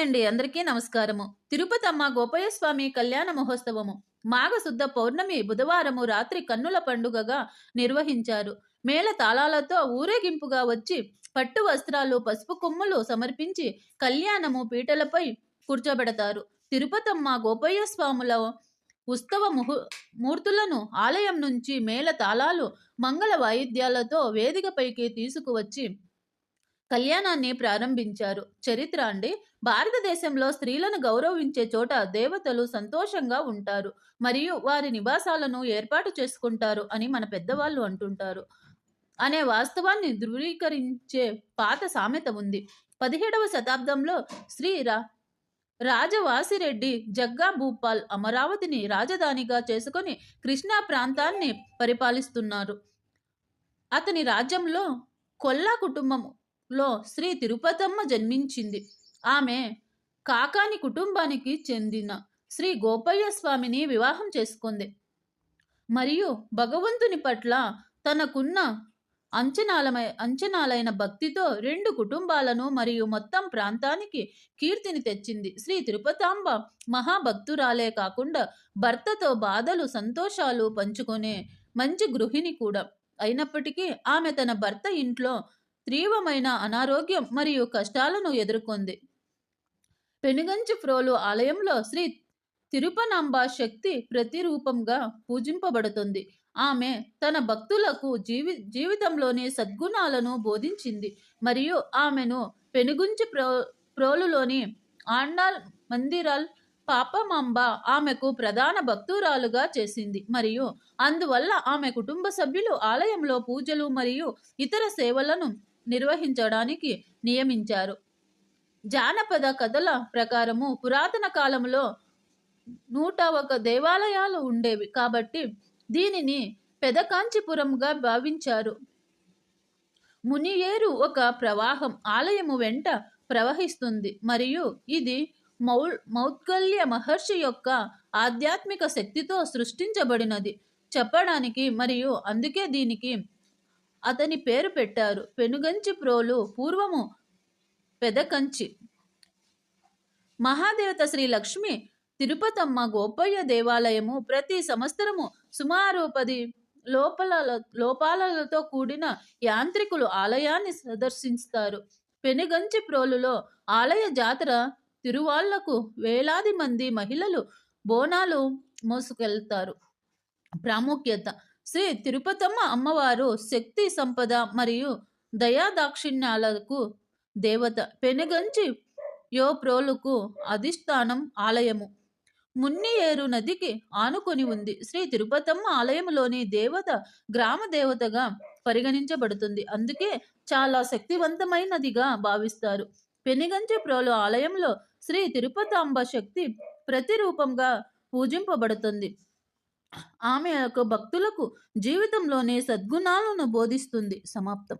Hi అండి అందరికీ నమస్కారము. తిరుపతమ్మ గోపయ్య స్వామి కళ్యాణ మహోత్సవము. మాఘశుద్ధ పౌర్ణమి బుధవారము రాత్రి కన్నుల పండుగగా నిర్వహించారు. మేళ తాళాలతో ఊరేగింపుగా వచ్చి పట్టు వస్త్రాలు పసుపు కొమ్ములు సమర్పించి కళ్యాణము పీటలపై కూర్చోబెడతారు. తిరుపతమ్మ గోపయ్య స్వాముల ఉత్సవ ముహు మూర్తులను ఆలయం నుంచి మేళ తాళాలు మంగళ వాయిద్యాలతో వేదికపైకి తీసుకువచ్చి కళ్యాణాన్ని ప్రారంభించారు. చరిత్ర అండి. భారతదేశంలో స్త్రీలను గౌరవించే చోట దేవతలు సంతోషంగా ఉంటారు. మరియు వారి నివాసాలను ఏర్పాటు చేసుకుంటారు అని మన పెద్దవాళ్ళు అంటుంటారు. అనే వాస్తవాన్ని ధృవీకరించే పాత సామెత ఉంది. పదిహేడవ శతాబ్దంలో శ్రీ రా రాజవాసిరెడ్డి జగ్గా భూపాల్ అమరావతిని రాజధానిగా చేసుకొని కృష్ణా ప్రాంతాన్ని పరిపాలిస్తున్నారు. అతని రాజ్యంలో కొల్లా కుటుంబం లో శ్రీ తిరుపతమ్మ జన్మించింది. ఆమె కాకాని కుటుంబానికి చెందిన శ్రీ గోపయ్య స్వామిని వివాహం చేసుకుంది. మరియు భగవంతుని పట్ల తనకున్న అంచనాలమై అంచనాలైన భక్తితో రెండు కుటుంబాలను మరియు మొత్తం ప్రాంతానికి కీర్తిని తెచ్చింది. శ్రీ తిరుపతాంబ మహాభక్తురాలే కాకుండా భర్తతో బాధలు సంతోషాలు పంచుకునే మంచి గృహిణి కూడా. అయినప్పటికీ ఆమె తన భర్త ఇంట్లో తీవ్రమైన అనారోగ్యం మరియు కష్టాలను ఎదుర్కొంది. పెనుగంచి ఫ్రోలు ఆలయంలో శ్రీ తిరుపనాంబ శక్తి ప్రతిరూపంగా పూజింపబడుతుంది. ఆమె తన భక్తులకు జీవి జీవితంలోని సద్గుణాలను బోధించింది మరియు ఆమెను పెనుగుంచి ప్రో ప్రోలులోని ఆండాల్ మందిరాల్ పాపమాంబ ఆమెకు ప్రధాన భక్తురాలుగా చేసింది మరియు అందువల్ల ఆమె కుటుంబ సభ్యులు ఆలయంలో పూజలు మరియు ఇతర సేవలను నిర్వహించడానికి నియమించారు. జానపద కథల ప్రకారము పురాతన కాలంలో నూట ఒక దేవాలయాలు ఉండేవి. కాబట్టి దీనిని పెదకాంచిపురంగా భావించారు. మునియేరు ఒక ప్రవాహం ఆలయము వెంట ప్రవహిస్తుంది. మరియు ఇది మౌ మౌద్గల్య మహర్షి యొక్క ఆధ్యాత్మిక శక్తితో సృష్టించబడినది. చెప్పడానికి మరియు అందుకే దీనికి అతని పేరు పెట్టారు. పెనుగంచి ప్రోలు పూర్వము పెదకంచి. మహాదేవత శ్రీ లక్ష్మి తిరుపతమ్మ గోపయ్య దేవాలయము ప్రతి సంవత్సరము సుమారు పది లోపల లోపాలతో కూడిన యాంత్రికులు ఆలయాన్ని సందర్శిస్తారు. పెనుగంచి ప్రోలులో ఆలయ జాతర తిరువాళ్ళకు వేలాది మంది మహిళలు బోనాలు మోసుకెళ్తారు. ప్రాముఖ్యత శ్రీ తిరుపతమ్మ అమ్మవారు శక్తి సంపద మరియు దయాదాక్షిణ్యాలకు దేవత పెనుగంచి యో ప్రోలుకు అధిష్టానం ఆలయము. మున్నియేరు నదికి ఆనుకొని ఉంది. శ్రీ తిరుపతమ్మ ఆలయంలోని దేవత గ్రామ దేవతగా పరిగణించబడుతుంది. అందుకే చాలా శక్తివంతమైనదిగా భావిస్తారు. పెనిగంచి ప్రోలు ఆలయంలో శ్రీ తిరుపతాంబ శక్తి ప్రతిరూపంగా పూజింపబడుతుంది. ఆమె యొక్క భక్తులకు జీవితంలోనే సద్గుణాలను బోధిస్తుంది. సమాప్తం.